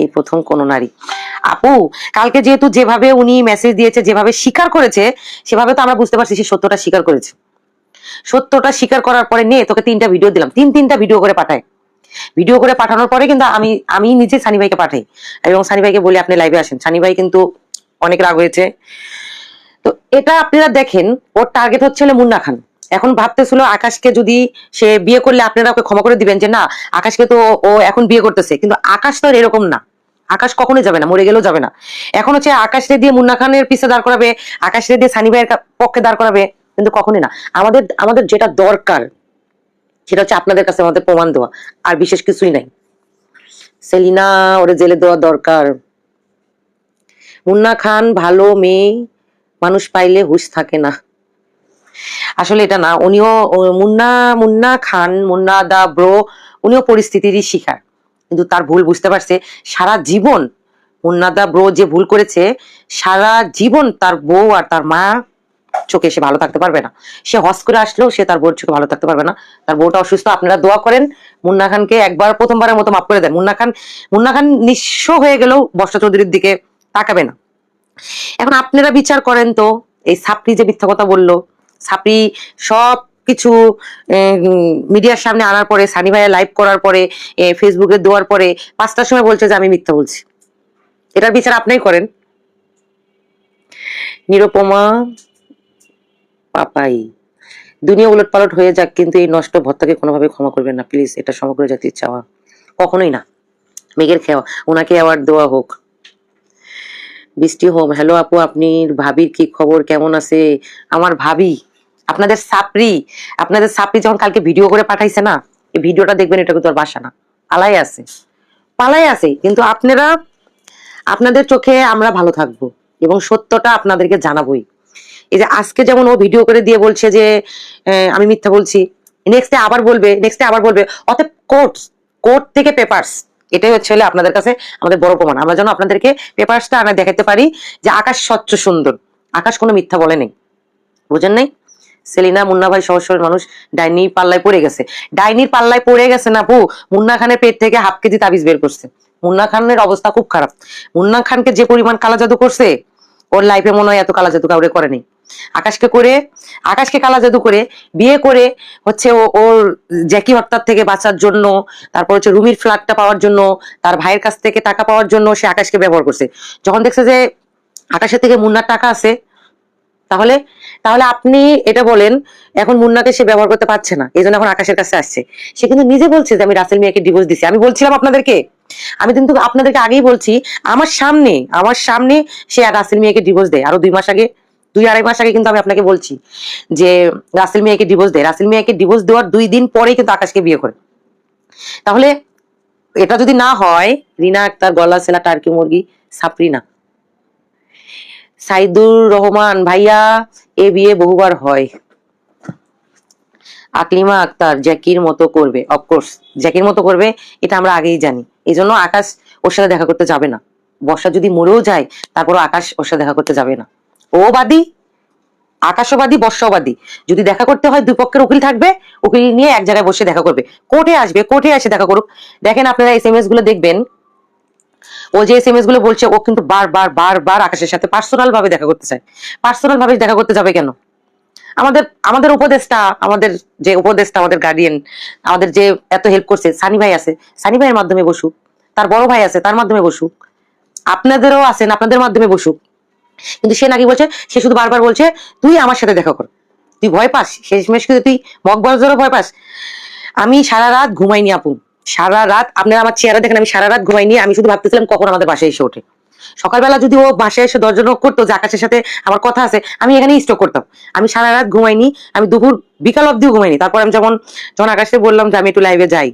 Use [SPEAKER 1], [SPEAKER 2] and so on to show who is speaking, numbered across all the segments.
[SPEAKER 1] এই প্রথম কোন নারী। আপু, কালকে যেহেতু যেভাবে উনি মেসেজ দিয়েছে, যেভাবে স্বীকার করেছে, সেভাবে তো আমরা বুঝতে পারছি সে সত্যটা স্বীকার করেছে। সত্যটা স্বীকার করার পরে নিয়ে তোকে তিনটা ভিডিও দিলাম। তিন তিনটা ভিডিও করে পাঠায়। ভিডিও করে পাঠানোর পরে কিন্তু আমি আমি নিজে সানি ভাইকে পাঠাই। এবং সানি ভাইকে বলি, আপনি লাইভে আসেন। সানি ভাই কিন্তু অনেক রাগ হয়েছে। তো এটা আপনারা দেখেন, ওর টার্গেট হচ্ছে মুন্না খান। এখন ভাবতেছিল আকাশকে যদি সে বিয়ে করলে আপনারা ওকে ক্ষমা করে দিবেন যে, না, আকাশকে তো ও এখন বিয়ে করতেছে। কিন্তু আকাশ তো এরকম না। আকাশ কখনোই যাবে না, মরে গেলেও যাবে না। এখন হচ্ছে আকাশে দিয়ে মুন্না খানের পিছে দাঁড় করাবে, আকাশে দিয়ে সানি ভাইয়ের পক্ষে দাঁড় করাবে, কিন্তু কখনোই না। আমাদের আমাদের যেটা দরকার, সেটা হচ্ছে আপনাদের কাছে আমাদের প্রমাণ দেওয়া, আর বিশেষ কিছুই নাই। সেলিনা, ওরে জেলে দেওয়া দরকার। মুন্না খান ভালো মেয়ে, মানুষ পাইলে হুশ থাকে না। আসলে এটা না, উনিও মুন্না মুন্না খান, মুন্না দা ব্রো, উনিও পরিস্থিতিরই শিকার। কিন্তু তার ভুল বুঝতে পারছে। সারা জীবন মুন্না দা ব্রো যে ভুল করেছে, সারা জীবন তার বউ আর তার মা চোখে সে ভালো থাকতে পারবে না। সে হস করে আসলেও সে তার বউর চোখে ভালো থাকতে পারবে না। তার বউটা অসুস্থ, আপনারা দোয়া করেন, মুন্না খানকে একবার প্রথমবারের মতো মাফ করে দেন। মুন্না খান মুন্না খান নিঃস্ব হয়ে গেলেও বর্ষা চৌধুরীর দিকে তাকাবে না। এখন আপনারা বিচার করেন তো, এই সাপড়ি যে মিথ্যা কথা বলল, সাপড়ি সব কিছু মিডিয়ার সামনে আনার পরে, সানি ভাইয়া লাইভ করার পরে ফেসবুকে দেওয়ার পরে পাঁচটার সময় বলছে যে আমি মিথ্যা বলছি। এটার বিচার আপনিই করেন। নিরুপমা, পাপাই, দুনিয়া উলট পালট হয়ে যাক, কিন্তু এই নষ্ট ভত্তাকে কোনোভাবে ক্ষমা করবেন না। প্লিজ, এটা সমগ্র জাতির চাওয়া। কখনোই না। মেঘের খেওয়া, ওনাকে অ্যাওয়ার্ড দেওয়া হোক। বৃষ্টি হোম হ্যালো আপু আপনি ভাবির কি খবর? কেমন আছে? আমার ভাবি। আপনাদের সাপরি আপনাদের সাপরি যখন কালকে ভিডিও করে পাঠাইছে না, এই ভিডিওটা দেখবেন এটা কিন্তু আর বাসা না। পালাই আছে। পালাই আছে, কিন্তু আপনারা, আপনাদের চোখে আমরা ভালো থাকব এবং সত্যটা আপনাদেরকে জানাবোই। এই যে আজকে যেমন ও ভিডিও করে দিয়ে বলছে যে আমি মিথ্যা বলছি নেক্সটে আবার বলবে নেক্সটে আবার বলবে, অতএব কোর্ট কোর্ট থেকে পেপারস এটাই হচ্ছে হলে আপনাদের কাছে আমাদের বড় প্রমাণ। আমরা যেন আপনাদেরকে পেপারসটা আমরা দেখাতে পারি যে আকাশ স্বচ্ছ সুন্দর। আকাশ কোনো মিথ্যা বলে নেই। বুঝেন নাই? সেলিনা মুন্না ভাই সহজ সরল মানুষ ডাইনি পাল্লায় পড়ে গেছে। ডাইনির পাল্লায় পড়ে গেছে না বউ? মুন্না খানের পেট থেকে হাফ কেজি তাবিজ বের করছে। মুন্না খানের অবস্থা খুব খারাপ। মুন্না খানকে যে পরিমাণ কালা জাদু করছে, ওর লাইফে মনে হয় এত কালা জাদু কাউরে করেনি আকাশকে করে, আকাশকে কালা জাদু করে বিয়ে করে হচ্ছে ও, ওর জ্যাকি হত্যার থেকে বাঁচার জন্য, তারপর হচ্ছে রুমির ফ্ল্যাটটা পাওয়ার জন্য, তার ভাইয়ের কাছ থেকে টাকা পাওয়ার জন্য সে আকাশকে ব্যবহার করছে। যখন দেখছে যে আকাশের থেকে মুন্নার টাকা আছে তাহলে তাহলে আপনি এটা বলেন, এখন মুন্নাকে সে ব্যবহার করতে পারছে না, এই জন্য এখন আকাশের কাছে আসছে। সে কিন্তু নিজে বলছে যে আমি রাসেল মিয়াকে ডিভোর্স দিছি। আমি বলছিলাম আপনাদেরকে, আমি কিন্তু আপনাদেরকে আগেই বলছি, আমার সামনে আমার সামনে সে আর রাসেল মিয়াকে ডিভোর্স দেয়। আরও দুই মাস আগে, দুই আড়াই মাস আগে কিন্তু আমি আপনাকে বলছি যে রাসেল মিয়াকে ডিভোর্স দেয়। রাসেল মিয়াকে ডিভোর্স দেওয়ার দুই দিন পরেই কিন্তু আকাশকে বিয়ে করে। তাহলে, এটা যদি না হয়, রিনা আক্তার, গলা সেলা টার্কি মুরগি সাপরিনা সাইদুর রহমান, ভাইয়া, এ বিয়ে বহুবার হয়। আকলিমা আক্তার, জ্যাকির মতো করবে। অফকোর্স জ্যাকির মতো করবে, এটা আমরা আগেই জানি। এই জন্য আকাশ ওর সাথে দেখা করতে যাবে না। বর্ষা যদি মরেও যায় তারপর আকাশ ওর সাথে দেখা করতে যাবে না। ও বাদী আকাশবাদী বর্ষবাদী যদি দেখা করতে হয়, দুই পক্ষের উকিল থাকবে, উকিল নিয়ে এক জায়গায় বসে দেখা করবে। কোর্টে আসবে, কোর্টে এসে দেখা করুক। দেখেন আপনারা এস এম এসগুলো দেখবেন ও যে এসগুলো বলছে, ও কিন্তু বারবার বারবার আকাশের সাথে পার্সোনাল ভাবে দেখা করতে চায়। পার্সোনাল ভাবে দেখা করতে যাবে কেন? আমাদের আমাদের উপদেশটা আমাদের যে উপদেশটা আমাদের গার্ডিয়ান আমাদের যে এত হেল্প করছে, সানি ভাই আছে। সানি ভাইয়ের মাধ্যমে বসুক, তার বড় ভাই আছে, তার মাধ্যমে বসুক। আপনাদেরও আছেন আপনাদের মাধ্যমে বসুক। কিন্তু সে নাকি বলছে, সে শুধু বারবার বলছে, তুই আমার সাথে দেখা কর। তুই ভয় পাস, শেষমেশ তুই মগবাজারও ভয় পাস। আমি সারা রাত ঘুমাইনি আপু। সারা রাত আপনারা আমার চেহারা দেখেন, আমি সারা রাত ঘুমাইনি, আমি শুধু ভাবতেছিলাম কখন আমাদের বাসায় এসে ওঠে। সকালবেলা যদি ও বাসায় এসে knock করতো, যে আকাশের সাথে আমার কথা আছে, আমি এখানেই স্টক করতাম। আমি সারা রাত ঘুমাইনি, আমি দুপুর, বিকাল অব্দিও ঘুমাইনি। তারপর আমি যখন যখন আকাশে বললাম যে আমি একটু লাইভে যাই,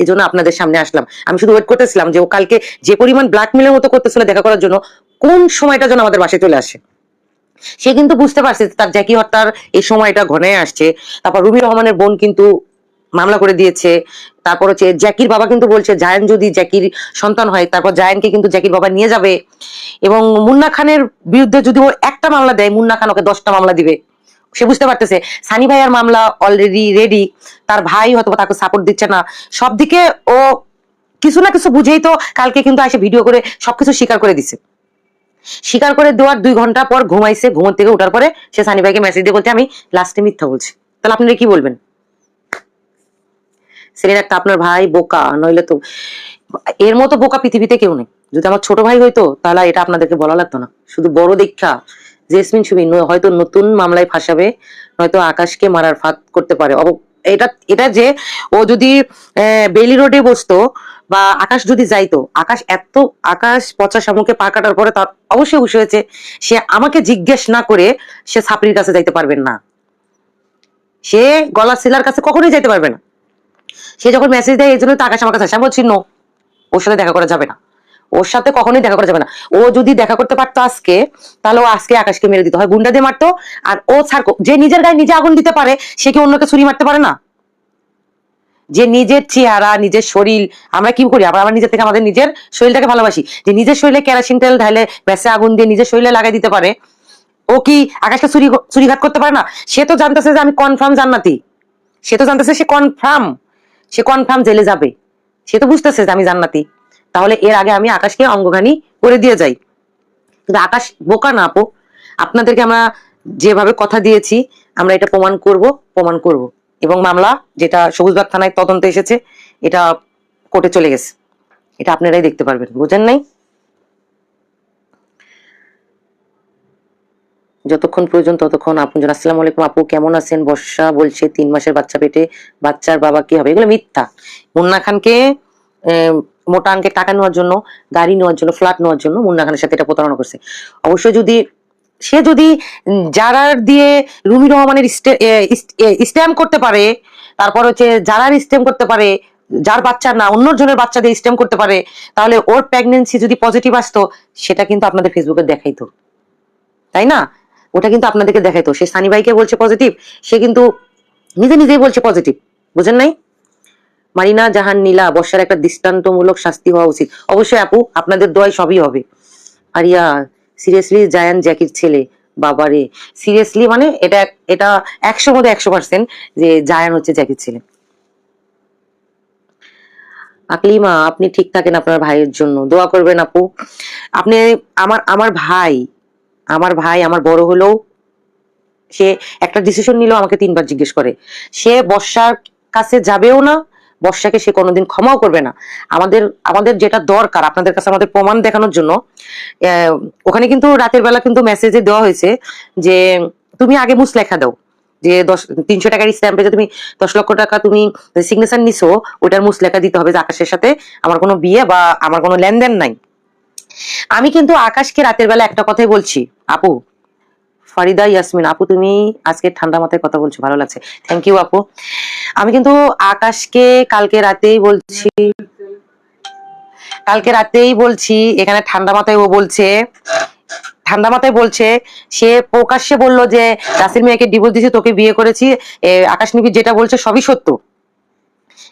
[SPEAKER 1] এই জন্য আপনাদের সামনে আসলাম। আমি শুধু ওয়েট করতেছিলাম যে ও কালকে যে পরিমাণ ব্ল্যাকমেলের মতো করতেছিল দেখা করার জন্য, কোন সময়টা যেন আমাদের বাসায় চলে আসে। সে কিন্তু বুঝতে পারছে তার জ্যাকি হত্যার এই সময়টা ঘনে আসছে। তারপর রুমি রহমানের বোন কিন্তু মামলা করে দিয়েছে। তারপর হচ্ছে জ্যাকির বাবা কিন্তু বলছে, জায়ান যদি জ্যাকির সন্তান হয়, তারপর জায়ানকে কিন্তু জ্যাকির বাবা নিয়ে যাবে। এবং মুন্না খানের বিরুদ্ধে যদি ও একটা মামলা দেয়, মুন্না খান ওকে দশটা মামলা দিবে। সে বুঝতে পারতেছে, সানি ভাইয়ার মামলা অলরেডি রেডি তার ভাই হয়তো তাকে সাপোর্ট দিচ্ছে না। সব দিকে ও কিছু না কিছু বুঝেই তো কালকে কিন্তু এসে ভিডিও করে সবকিছু স্বীকার করে দিছে। স্বীকার করে দেওয়ার দুই ঘণ্টা পর ঘুমাইছে, ঘুমোর থেকে ওঠার পরে সে সানি ভাইকে মেসেজ দিয়ে বলছে, আমি লাস্টে মিথ্যা বলছি। তাহলে আপনারা কি বলবেন? ছেলের একটা আপনার ভাই বোকা, নইলে তো এর মতো বোকা পৃথিবীতে কেউ নেই। যদি আমার ছোট ভাই হইতো, তাহলে এটা আপনাদেরকে বলা লাগতো না। শুধু বড় দীক্ষা, জেসমিন সুবিন হয়তো নতুন মামলায় ফাঁসাবে, নয়তো আকাশকে মারার ফাঁদ করতে পারে। এটা এটা যে ও যদি বেলি রোডে বসতো বা আকাশ যদি যাইতো, আকাশ এত, আকাশ পচা শামুকে পা কাটার পরে তার অবশ্যই উঠে হয়েছে। সে আমাকে জিজ্ঞেস না করে সে ছাপড়ির কাছে যাইতে পারবেন না। সে গলা শিলার কাছে কখনোই যাইতে পারবে না। সে যখন মেসেজ দেয়, এই জন্য তো আকাশ আমার কাছে আসে। বলছি নো ওর সাথে দেখা করা যাবে না। ওর সাথে কখনোই দেখা করা যাবে না। ও যদি দেখা করতে পারতো আজকে, তাহলে ও আজকে আকাশকে মেরে দিত। হয় গুন্ডা দিয়ে মারতো, আর ও ছাড় যে নিজের গায়ে নিজে আগুন দিতে পারে, সে কি অন্যকে ছুরি মারতে পারে না? যে নিজের চেহারা, নিজের শরীর, আমরা কি করি? আমরা নিজের থেকে আমাদের নিজের শরীরটাকে ভালোবাসি। যে নিজের শরীরে কেরাসিন তেল ঢালে ব্যাসে আগুন দিয়ে নিজের শরীরে লাগাই দিতে পারে, ও কি আকাশকে চুরি চুরিঘাত করতে পারে না? সে তো জানতেছে যে আমি কনফার্ম জান্নাতি। সে তো জানতেছে সে কনফার্ম সে কনফার্ম জেলে যাবে। সে তো বুঝতেছে আমি জান্নাতি। তাহলে এর আগে আমি আকাশকে অঙ্গঘানি করে দিয়ে যাই। কিন্তু আকাশ বোকা না, আপো। আপনাদেরকে আমরা যেভাবে কথা দিয়েছি, আমরা এটা প্রমাণ করব প্রমাণ করব। এবং মামলা যেটা সবুজবাগ থানায় তদন্ত এসেছে, এটা কোর্টে চলে গেছে। এটা আপনারাই দেখতে পারবেন, বোঝেন নাই? যতক্ষণ প্রয়োজন ততক্ষণ আপন জন, আসসালামু আলাইকুম আপু, কেমন আছেন? বর্ষা বলছে, তিন মাসের বাচ্চা পেটে, বাচ্চার বাবা কি হবে? এগুলো মিথ্যা। মুন্না খানকে মোটা অঙ্কের টাকা নেওয়ার জন্য, গাড়ি নেওয়ার জন্য, ফ্ল্যাট নেওয়ার জন্য মুন্না খানের সাথে এটা প্রতারণা করছে। অবশ্যই যদি, সে যদি যারার দিয়ে রুমি রহমানের স্ট্যাম্প করতে পারে, তারপর হচ্ছে যারার স্ট্যাম্প করতে পারে, যার বাচ্চা না, অন্য জনের বাচ্চা দিয়ে স্ট্যাম্প করতে পারে, তাহলে ওর প্রেগনেন্সি যদি পজিটিভ আসতো, সেটা কিন্তু আপনাদের ফেসবুকে দেখাইতো। তাই না? ওটা কিন্তু আপনাদেরকে দেখাইতো। সে সানি ভাইকে বলছে পজিটিভ সে কিন্তু নিজে নিজেই বলছে পজিটিভ বুঝেন নাই? মারিনা জাহান নীলা, বর্ষার একটা দৃষ্টান্তমূলক শাস্তি হওয়া উচিত। অবশ্যই আপু, আপনাদের দোয়াই সবই হবে। আরিয়া সিরিয়াসলি জায়ান জ্যাকির ছেলে, বাবারে। সিরিয়াসলি মানে এটা এটা একশো মধ্যে একশো পার্সেন্ট যে জায়ান হচ্ছে জ্যাকির ছেলে। আকলিমা, আপনি ঠিক থাকেন আপনার ভাইয়ের জন্য। দোয়া করবেন আপু। আপনি, আমার আমার ভাই আমার ভাই, আমার বড় হলেও সে একটা ডিসিশন নিলেও আমাকে তিনবার জিজ্ঞেস করে। সে বর্ষার কাছে যাবেও না, বর্ষাকে সে কোনোদিন ক্ষমাও করবে না। আমাদের আমাদের যেটা দরকার, আপনাদের কাছে আমাদের প্রমাণ দেখানোর জন্য ওখানে কিন্তু রাতের বেলা কিন্তু মেসেজে দেওয়া হয়েছে যে, তুমি আগে মুস লেখা দাও। যে দশ, তিনশো টাকার স্ট্যাম্পে যে তুমি দশ লক্ষ টাকা তুমি সিগনেচার নিছো ওটার মুস লেখা দিতে হবে যে আকাশের সাথে। আমার কোনো বিয়ে বা আমার কোনো লেনদেন নাই। আমি কিন্তু আকাশকে রাতের বেলা একটা কথাই বলছি। আপু, ফারিদা, ইয়াসমিন, আপু তুমি আজকে ঠান্ডা মাথায় কথা বলছো, ভালো লাগছে। থ্যাংক ইউ আপু। আমি কিন্তু আকাশকে কালকে রাতেই বলছি। কালকে রাতেই বলছি, এখানে ঠান্ডা মাথায় ও বলছে, ঠান্ডা মাথায় বলছে, সে প্রকাশ্যে বলল যে রাসির মেয়েকে ডিভোর্স দিয়েছি, তোকে বিয়ে করেছি আকাশ নিবি যেটা বলছে সবই সত্য।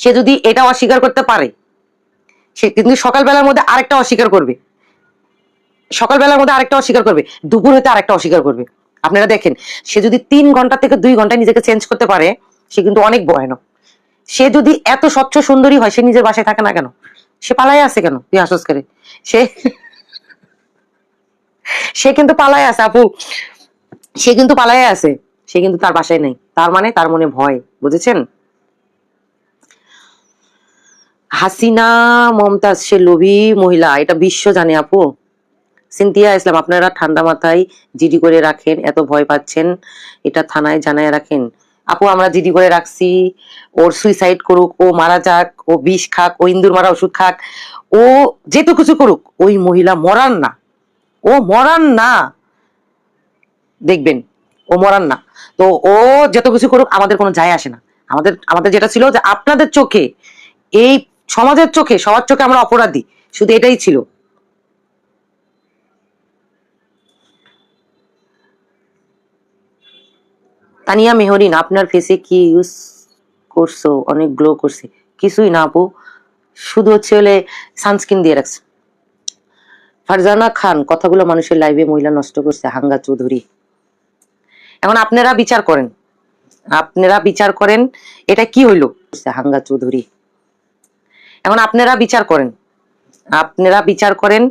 [SPEAKER 1] সে যদি এটা অস্বীকার করতে পারে, সে কিন্তু সকালবেলার মধ্যে আরেকটা অস্বীকার করবে। সকালবেলার মধ্যে আরেকটা অস্বীকার করবে, দুপুর হতে আরেকটা অস্বীকার করবে। আপনারা দেখেন, সে যদি তিন ঘণ্টা থেকে দুই ঘন্টায় নিজেকে চেঞ্জ করতে পারে, সে কিন্তু অনেক ভয়ানক। সে যদি এত স্বচ্ছ সুন্দরী হয়, সে নিজের বাসায় থাকে না কেন? সে পালায় আছে কেন? তুই হাসস করে সে সে কিন্তু পালায় আছে, আপু। সে কিন্তু পালায় আছে, সে কিন্তু তার বাসায় নেই। তার মানে তার মনে ভয়, বুঝেছেন? হাসিনা, মমতাজ, সে লোভী মহিলা, এটা বিশ্ব জানে, আপু। সিনথিয়া ইসলাম, আপনারা ঠান্ডা মাথায় জিডি করে রাখেন, এত ভয় পাচ্ছেন, এটা থানায় জানায় রাখেন। আপু, আমরা জিডি করে রাখছি, ওর সুইসাইড করুক, ও মারা যাক, ও বিষ খাক, ও ইন্দুর মারা ওষুধ খাক, ও যেটু কিছু করুক, ওই মহিলা মরান না, ও মরান না। দেখবেন, ও মরান না। তো ও যত কিছু করুক, আমাদের কোনো যায় আসে না। আমাদের আমাদের যেটা ছিল যে আপনাদের চোখে, এই সমাজের চোখে, সবার চোখে আমরা অপরাধী, শুধু এটাই ছিল। তানিয়া মেহরিন, আপনার ফেসে কি ইউজ করছ? অনেক গ্লো করছে। কিছুই না, আপু। শুধু হচ্ছে হলে সানস্ক্রিন দিয়ে রাখছে। ফারজানা খান, কথাগুলো মানুষের লাইভে মহিলা নষ্ট করছে, হাঙ্গা চৌধুরী। এখন আপনারা বিচার করেন। আপনারা বিচার করেন, এটা কি হইল? হাঙ্গা চৌধুরী। এখন আপনারা বিচার করেন। আপনারা বিচার করেন